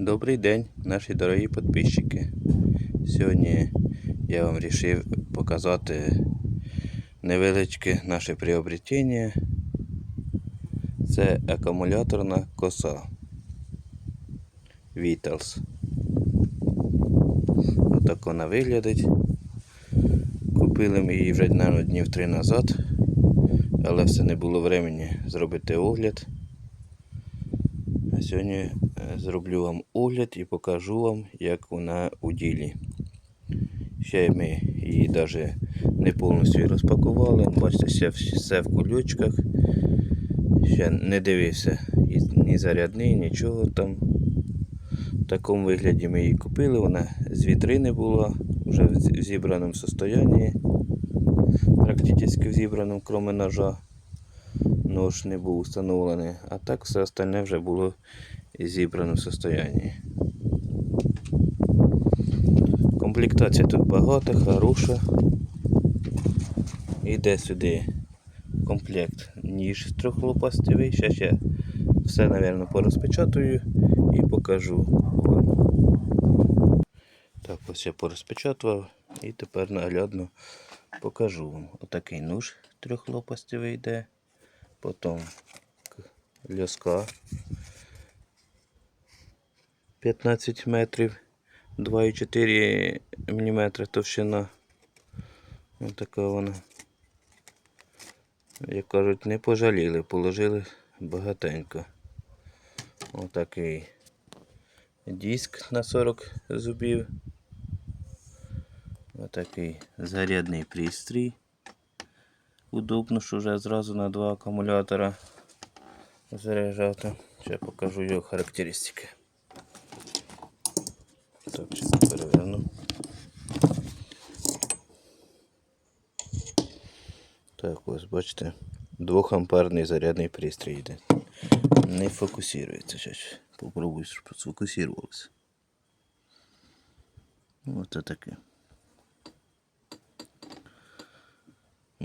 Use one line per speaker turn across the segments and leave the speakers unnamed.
Добрий день, наші дорогі підписчики. Сьогодні я вам вирішив показати невеличке наше приобретення. Це акумуляторна коса Vitals. Отак вона виглядить. Купили ми її вже наверно, днів три назад, але все не було времени зробити огляд. Сьогодні е, зроблю вам огляд і покажу вам, як вона у ділі. Ще ми її навіть не повністю розпакували. Бачите, ще все в кульочках. Ще не дивився ні зарядний, нічого там. В такому вигляді ми її купили. Вона з вітрини була, вже в зібраному стані. Практично в зібраному, крім ножа нож не був встановлений, а так все остальне вже було зібрано в состоянні. Комплектація тут багата, хороша. Іде сюди комплект ніж трьохлопастевий. Ще я все, напевно, порозпечатую і покажу вам. Так, ось я порозпечатував і тепер наглядно покажу вам. Отакий нож трьохлопастевий йде. Потім к- ляска 15 метрів, 2,4 мм товщина. Ось така вона. Як кажуть, не пожаліли, положили багатенько. Отакий диск на 40 зубів. Отакий зарядний пристрій. Удобно, що вже зразу на два акумулятора заряджати. Ще покажу його характеристики. Так, ще переверну. Так, ось бачите, 2 амперний зарядний пристрій йде. Не фокусується. Зараз попробую, щоб сфокусувалося. Ось це таке.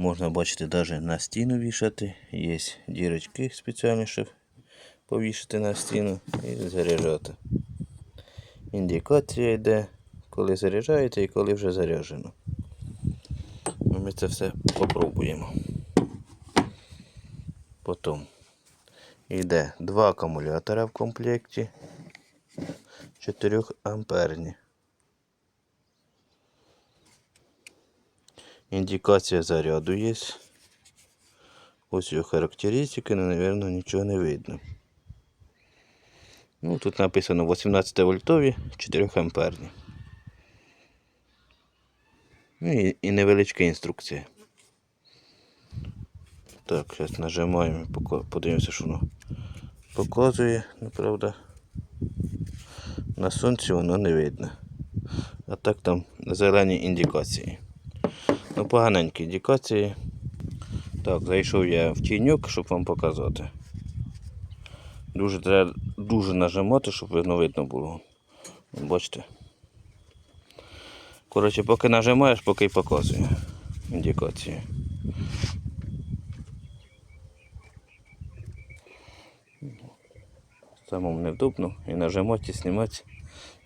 Можна бачити навіть на стіну вішати. Є дірочки спеціальні, щоб повішати на стіну і заряджати. Індикація йде, коли заряджаєте і коли вже заряджено. Ну, Ми це все попробуємо. Потім йде два акумулятора в комплекті 4 амперні. Індикація заряду є. Ось його характеристики, але, мабуть, нічого не видно. Ну, тут написано 18 вольтові, 4 амперні. Ну і, невеличка інструкція. Так, зараз нажимаємо, подивимося, що воно показує, ну, правда. На сонці воно не видно. А так там зелені індикації. Ну, поганенькі індикації. Так, зайшов я в тіньок, щоб вам показати. Дуже треба дуже нажимати, щоб воно видно було. Бачите. Коротше, поки нажимаєш, поки й показує індикації. Самому невдобно і нажимати, і знімати.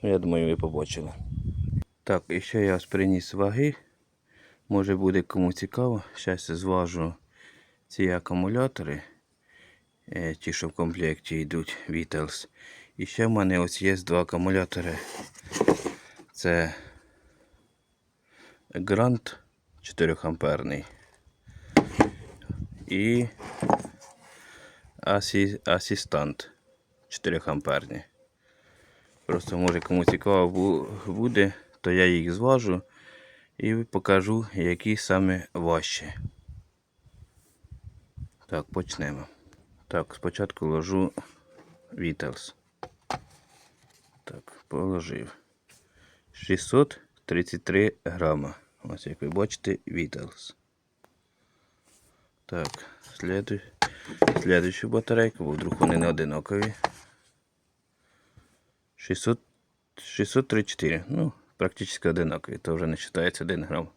Ну, я думаю, ви побачили. Так, і ще я приніс ваги. Може буде кому цікаво. Зараз зважу ці акумулятори. е, Ті, що в комплекті йдуть Vitals. І ще в мене ось є два акумулятори. Це Grand 4 амперний. І Асі... Асістант 4 амперні. Просто може кому цікаво буде, то я їх зважу і покажу, які саме важчі. Так, почнемо. Так, спочатку ложу Vitals. Так, положив. 633 грама. Ось як ви бачите, Vitals. Так, сліду... слідуючу батарейку, бо вдруг вони не одинакові. 600... 634. Ну, практично одинакові. То вже не вважається 1 грам.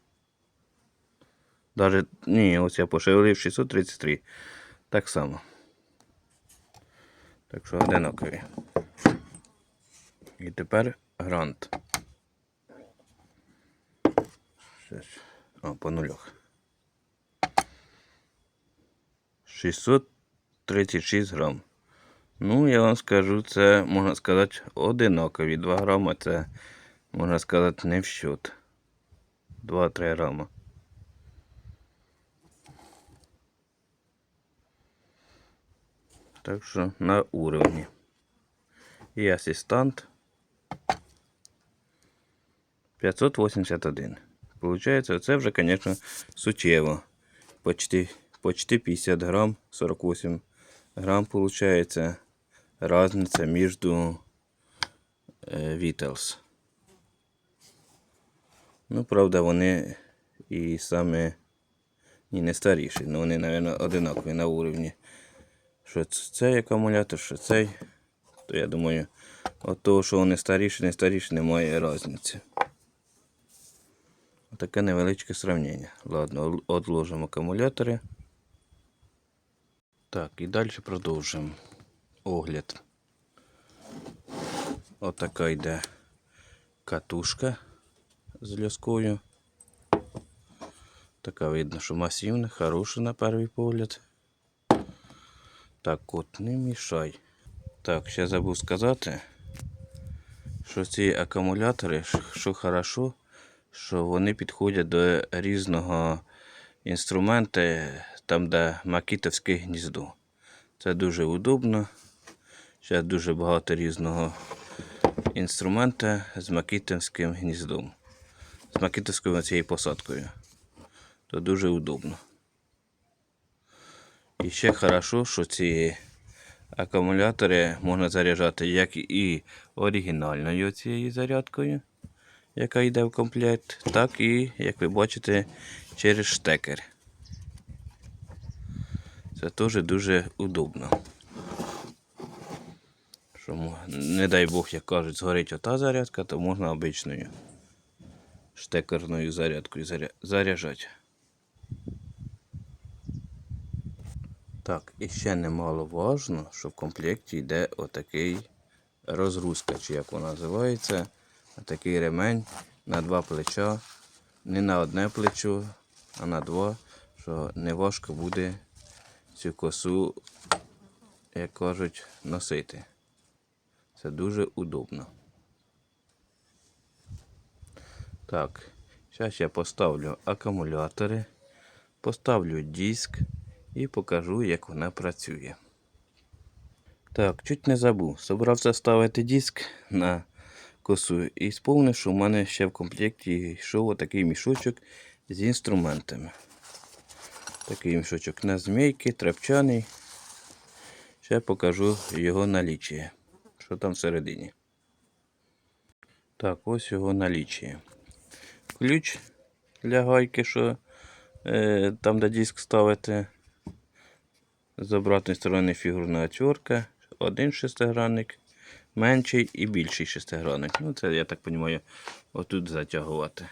Даже, ні, ось я пошевелив 633. Так само. Так що одинакові. І тепер грант. Ж. По нулях. 636 грам. Ну, я вам скажу, це можна сказати одинакові. 2 грама це, можна сказати, не в счет. 2-3 грама. Так що на уровні. І асистант 581. Получається, це вже, звісно, суттєво. Почти, почти 50 грам, 48 грам получається разниця між Вітелс. Ну, правда, вони і саме і не старіші, але вони, мабуть, одинакові на уровні. Що цей акумулятор, що цей. То я думаю, от того, що вони старіші, не старіші, немає різниці. Таке невеличке сравнення. Ладно, відложимо акумулятори. Так, і далі продовжуємо огляд. Отака йде катушка з ляскою. Така видно, що масивна, хороша на перший погляд. Так, от не мішай. Так, ще забув сказати, що ці акумулятори, що хорошо, що вони підходять до різного інструменту, там, де макітовське гніздо. Це дуже удобно. Ще дуже багато різного інструмента з макітовським гніздом. З макітовською цією посадкою. То дуже удобно. І ще хорошо, що ці акумулятори можна заряджати як і оригінальною цією зарядкою, яка йде в комплект, так і, як ви бачите, через штекер. Це теж дуже удобно. Що, не дай Бог, як кажуть, згорить ота зарядка, то можна обичною штекерною зарядкою заря- заряджати. Так, і ще немаловажно, що в комплекті йде отакий розгрузка, чи як вона називається. Такий ремень на два плеча. Не на одне плечо, а на два, що не важко буде цю косу, як кажуть, носити. Це дуже удобно. Так, зараз я поставлю акумулятори, поставлю диск і покажу, як вона працює. Так, чуть не забув. Собрався ставити диск на косу і сповнив, що в мене ще в комплекті йшов отакий мішочок з інструментами. Такий мішочок на змійки, трапчаний. Ще покажу його наліччя. Що там всередині. Так, ось його наліччя. Ключ для гайки, що е, там, де диск ставити. З обратної сторони фігурна отвертка, один шестигранник, менший і більший шестигранник. Ну, це, я так розумію, отут затягувати.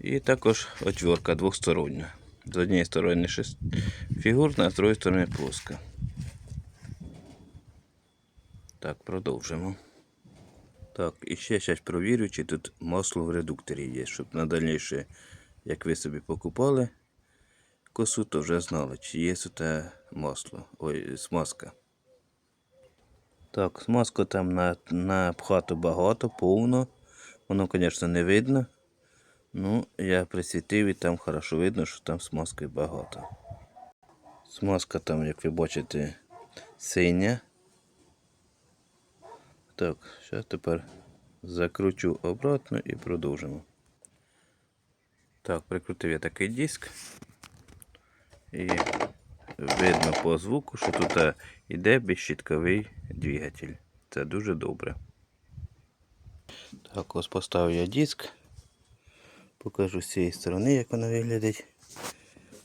І також отвертка двохстороння. З однієї сторони фігурна, а з другої сторони плоска. Так, продовжимо. Так, і ще зараз провірю, чи тут масло в редукторі є, щоб на дальніше, як ви собі покупали косу, то вже знали, чи є тут масло. Ой, смазка. Так, смазку там на, напхато багато, повно. Воно, звісно, не видно. Ну, я присвітив і там хорошо видно, що там смазки багато. Смазка там, як ви бачите, синя. Так, зараз тепер закручу обратно і продовжимо. Так, прикрутив я такий диск. І видно по звуку, що тут е, іде безщітковий двигатель. Це дуже добре. Так, ось поставив я диск. Покажу з цієї сторони, як вона виглядить.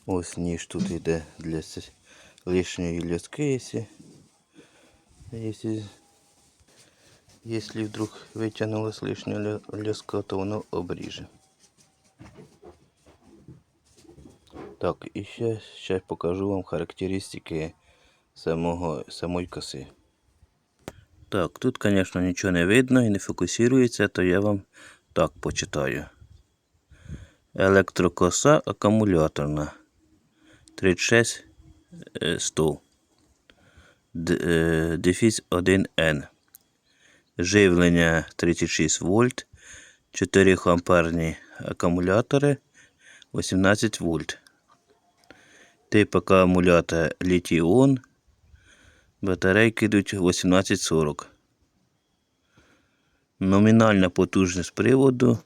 Ось ніж тут йде для лишньої льоски, якщо, якщо вдруг витягнулась лишня льо- то воно обріже. Так, і ще, ще покажу вам характеристики самого, самої коси. Так, тут, звісно, нічого не видно і не фокусується, то я вам так почитаю. Електрокоса акумуляторна 36 е, 100. Е, Дефіс 1N. Живлення 36 вольт, 4 амперні акумулятори, 18 вольт. Тип акумулятора літіон. Батарейки йдуть 1840. Номінальна потужність приводу.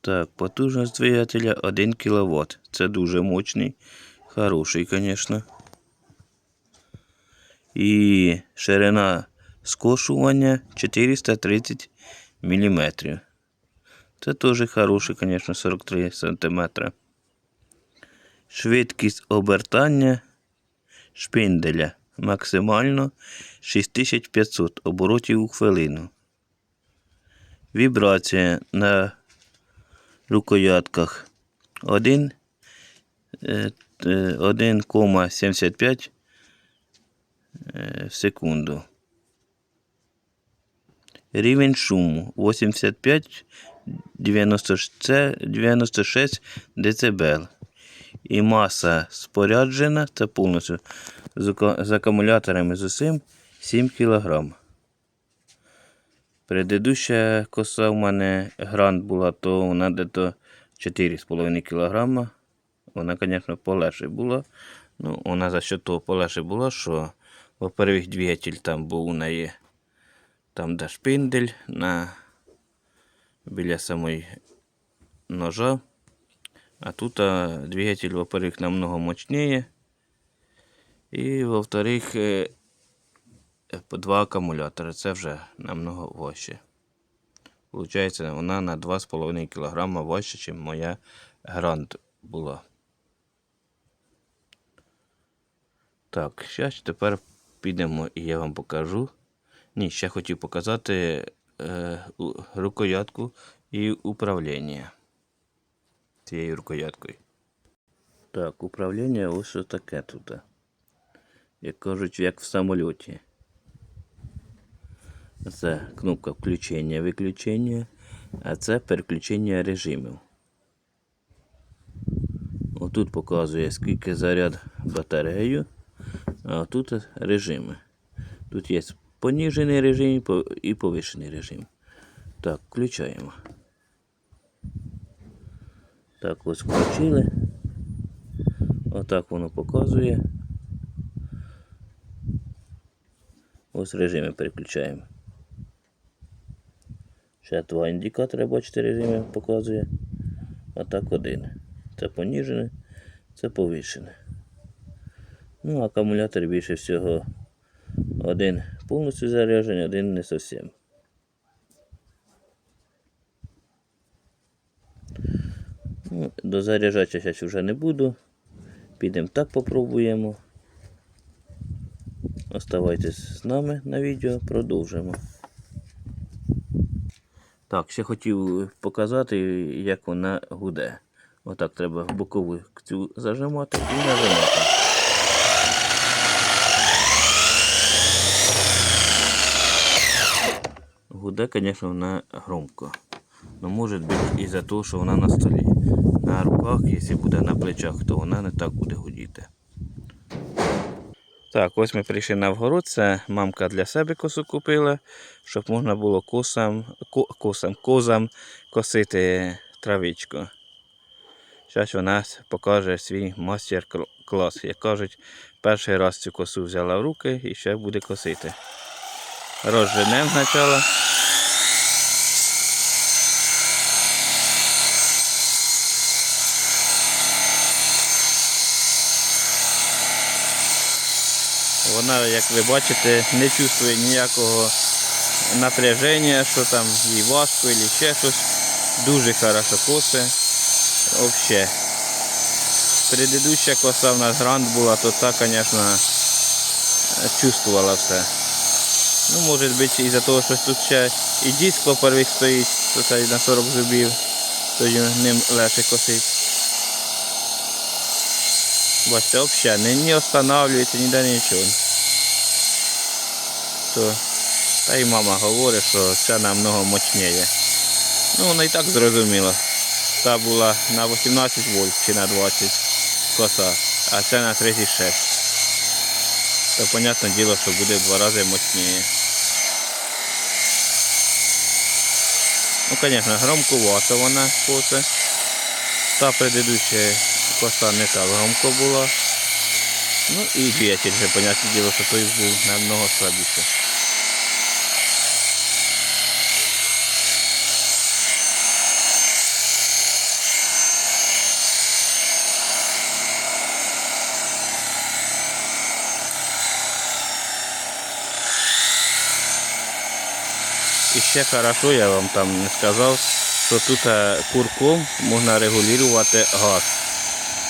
Так, потужність двигателя 1 кВт. Це дуже мощний, хороший, звісно. І ширина скошування 430 мм. Це теж хороший, звісно, 43 см. Швидкість обертання шпинделя максимально 6500 оборотів у хвилину. Вібрація на рукоятках 1, е, е, 1,75 е, в секунду. Рівень шуму 85 90, це 96 дБ. І маса споряджена, це повністю з, акумуляторами з усім 7 кг. Предыдуща коса в мене грант була, то вона десь 4,5 кг. Вона, звісно, полегше була. Ну, вона за що того полегше була, що, во-первых, двигатель там був у неї, там де шпиндель на, біля самої ножа. А тут а, двигатель, во-первых, намного мощнее. І, во-вторых, е, два акумулятори. Це вже намного важче. Получається, вона на 2,5 кг важче, ніж моя грант була. Так, зараз тепер підемо і я вам покажу. Ні, ще хотів показати е, рукоятку і управління цією рукояткою. Так, управління ось таке тут. Як кажуть, як в самольоті. Це кнопка включення, виключення, а це переключення режимів. Отут показує, скільки заряд батарею, а тут режими. Тут є поніжений режим і по- повишений режим. Так, включаємо. Так, ось включили. Отак воно показує. Ось режими переключаємо. Ще два індикатори, бачите, режими показує. А так один. Це поніжене, це повишене. Ну, акумулятор більше всього один повністю заряджений, один не зовсім. Ну, дозаряджати зараз вже не буду. Підемо так попробуємо. Оставайтесь з нами на відео, продовжимо. Так, ще хотів показати, як вона гуде. Отак треба бокову цю зажимати і нажимати. Гуде, звісно, вона громко. Но може бути із-за того, що вона на столі. На руках, якщо буде на плечах, то вона не так буде гудіти. Так, ось ми прийшли на вгород. Це мамка для себе косу купила, щоб можна було косам, ко, косам, козам косити травичку. Зараз вона покаже свій мастер-клас. Як кажуть, перший раз цю косу взяла в руки і ще буде косити. Розженемо спочатку. Вона, як ви бачите, не чувствує ніякого напряження, що там їй важко або ще щось. Дуже хорошо косе. Взагалі. Предыдуща коса в нас грант була, то та, звісно, чувствувала все. Ну, може бути, із-за того, що тут ще і диск попервих стоїть, то це на 40 зубів, то й ним легше косить. Бачите, взагалі не, не останавливається, ніде нічого. то та й мама говорить, що це намного мощніє. Ну, вона і так зрозуміла. Та була на 18 вольт чи на 20 коса, а це на 36. То, понятне діло, що буде в два рази мощніше. Ну, конечно, громковато вона косе. Та предыдущая коса не так громко була. Ну і двигатель вже, понятне діло, що той був намного слабіше. І ще хорошо, я вам там не сказав, що тут е, курком можна регулювати газ.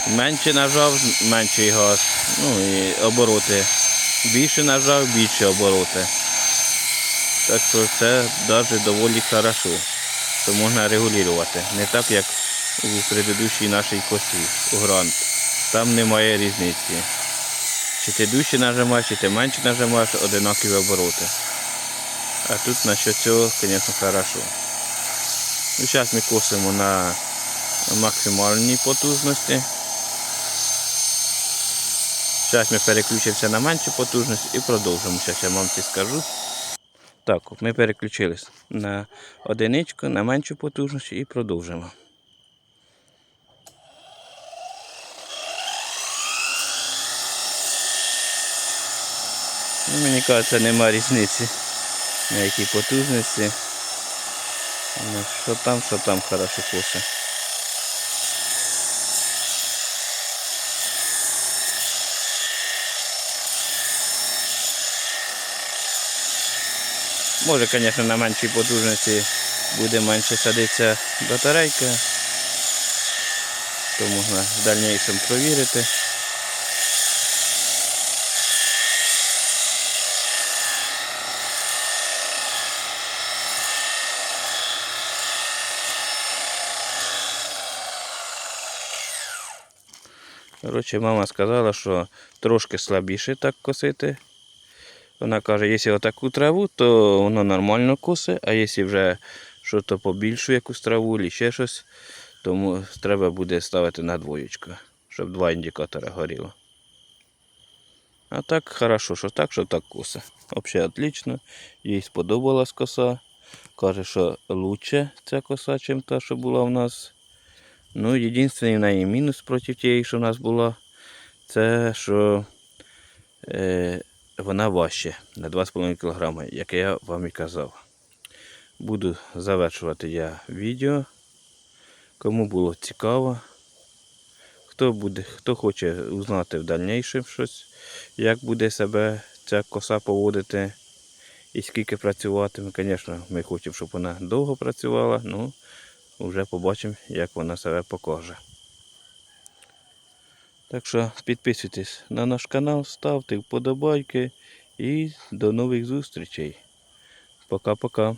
Менше нажав, менший газ. Ну і обороти. Більше нажав, більше обороти. Так що це навіть доволі хорошо, що можна регулювати. Не так, як у предыдущій нашій косі, у грант. Там немає різниці. Чи ти дужче нажимаєш, чи ти менше нажимаєш, одинакові обороти. А тут насчет цього, звісно, хорошо. Ну, зараз ми косимо на максимальній потужності. Зараз ми переключимося на меншу потужність і продовжимо. Зараз я мамці скажу. Так, ми переключились на одиничку, на меншу потужність і продовжимо. Ну, мені кажеться, нема різниці на якій потужності. Ну, Що там, що там хорошо косе. Може, звісно, на меншій потужності буде менше садитися батарейка. То можна в дальнішому провірити. Коротше, мама сказала, що трошки слабіше так косити. Вона каже, якщо отаку траву, то воно нормально косе, а якщо вже щось побільшу якусь траву або ще щось, тому треба буде ставити на двоєчку, щоб два індикатора горіло. А так хорошо, що так, що так косе. Взагалі отлично. Їй сподобалась коса. Каже, що краще ця коса, ніж та, що була в нас. Ну, єдиний в неї мінус проти тієї, що в нас була, це що е, вона важче на 2,5 кг, як я вам і казав. Буду завершувати я відео. Кому було цікаво, хто буде, хто хоче узнати в дальнішому щось, як буде себе ця коса поводити і скільки працюватиме. Звісно, ми хочемо, щоб вона довго працювала, ну вже побачимо, як вона себе покаже. Так що підписуйтесь на наш канал, ставте вподобайки і до нових зустрічей. Пока-пока.